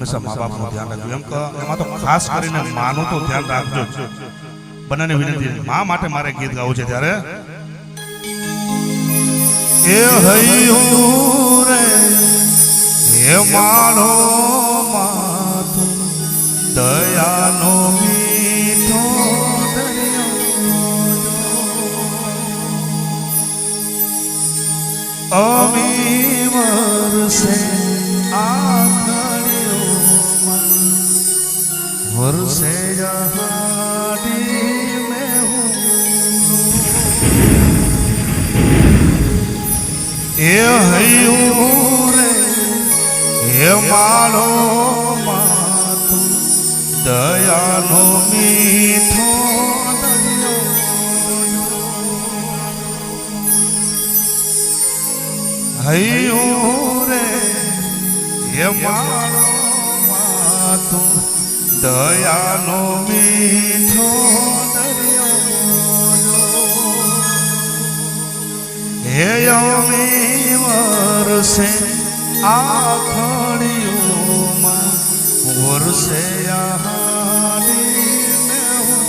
હંમેશા મા બાપનું ધ્યાન રાખજો. એમ એમાં તો ખાસ કરીને માનું તો ધ્યાન રાખજો. બંનેને વિનંતી મા માટે મારે ગીત ગાવું છે ત્યારે. એ હૈયું રે હે માનો માતું દયાનો મીઠો અમી વરસે એ હૈયું રે એ માળો માતું દયાનો મીઠો. હૈયું રે માતું દયાનો મીઠો હે યમી વરસે આખડીઓમાં વરસે આહાડી મેં હું.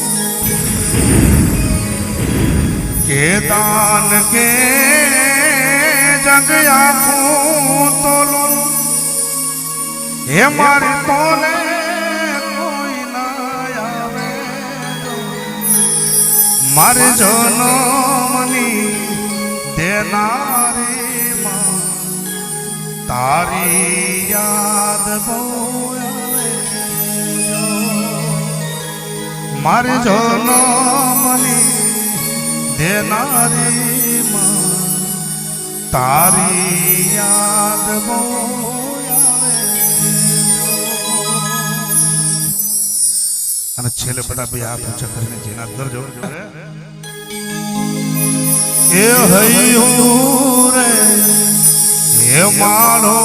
કે દાન કે જગ આખું તોલું, હે મારી તોલે કોઈ ના આવે મારે જનમની દેનારી માં તારી યાદ આવે જો. મારે દેનારી માં તારી યાદ અને છેલ્લે બધા બે હાથ ઊંચા કરીને જેના કરજો એ હૈયું રે એ માળો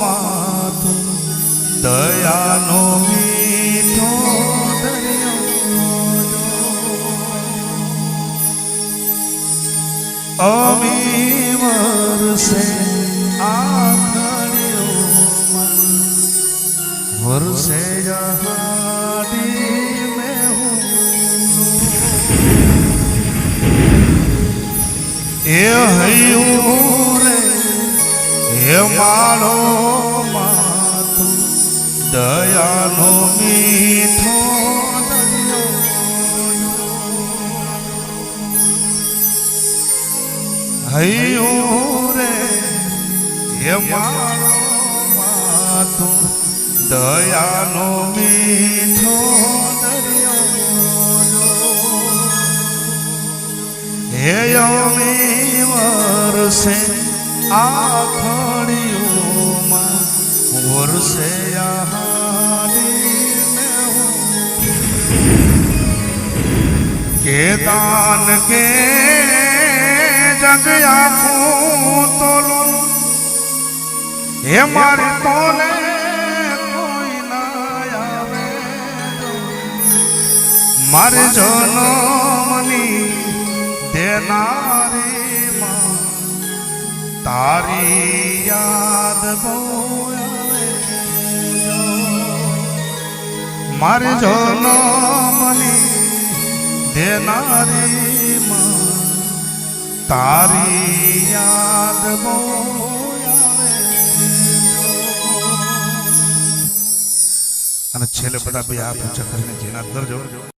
માતું દયાનો મીઠો. અમી વરસે આ વરસે જહાડી એ હૈયું રે હે માળો માતું દયાનો મીઠો. હૈયું રે હે માળો માતું દયાનો મીઠો દરિયો હે યમી વરસે આખડીઓમાં વરસે કેદાન. કે જગ આખું તોલું હે મારી તોલે કોઈ ના આવે મારે જનમની નારી માં તારી યાદ બહુ મારે જો મની દેનારી માં તારી યાદ અને છેલ્લે બધા ભાઈ આ પૂછા કરીને જેના દર જવું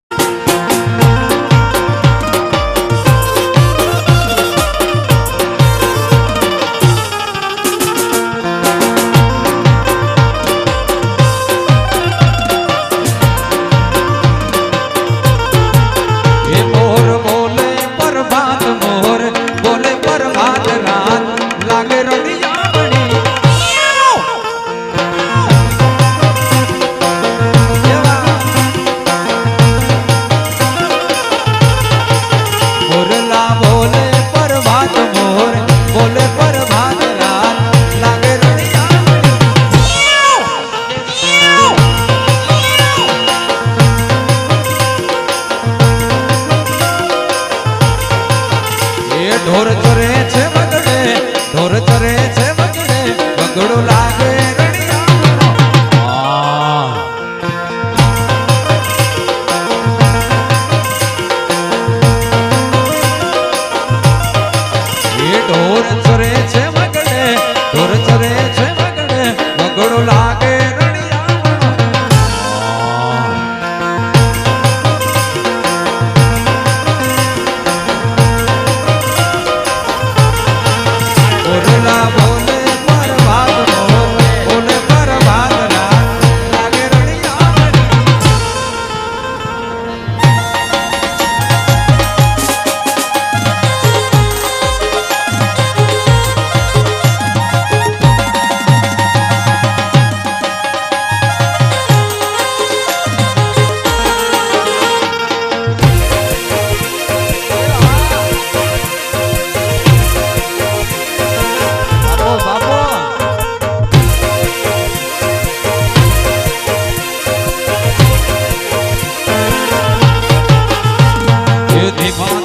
Bye.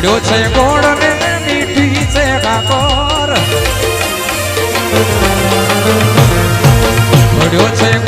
મળ્યો છે ગોળ ને મીઠી છે ભાકોર મળ્યો છે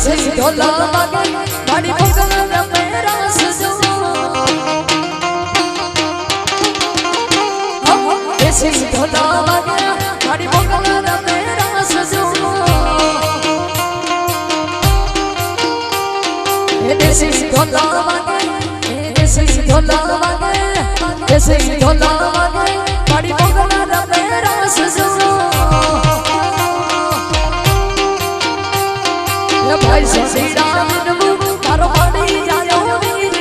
રસની ઢોલા વાગે, વાડી ભગવાન રમે રસ રસની ઢોલા વાગે, વાડી ભગવાન રમે રસ દેશી ઢોલા વાગે દેશી ઢોલા વાગે દેશી ઢોલા વાગે, વાડી ભગવાન રમે રસ ભાઈ સીતારામ તારો પડી જાય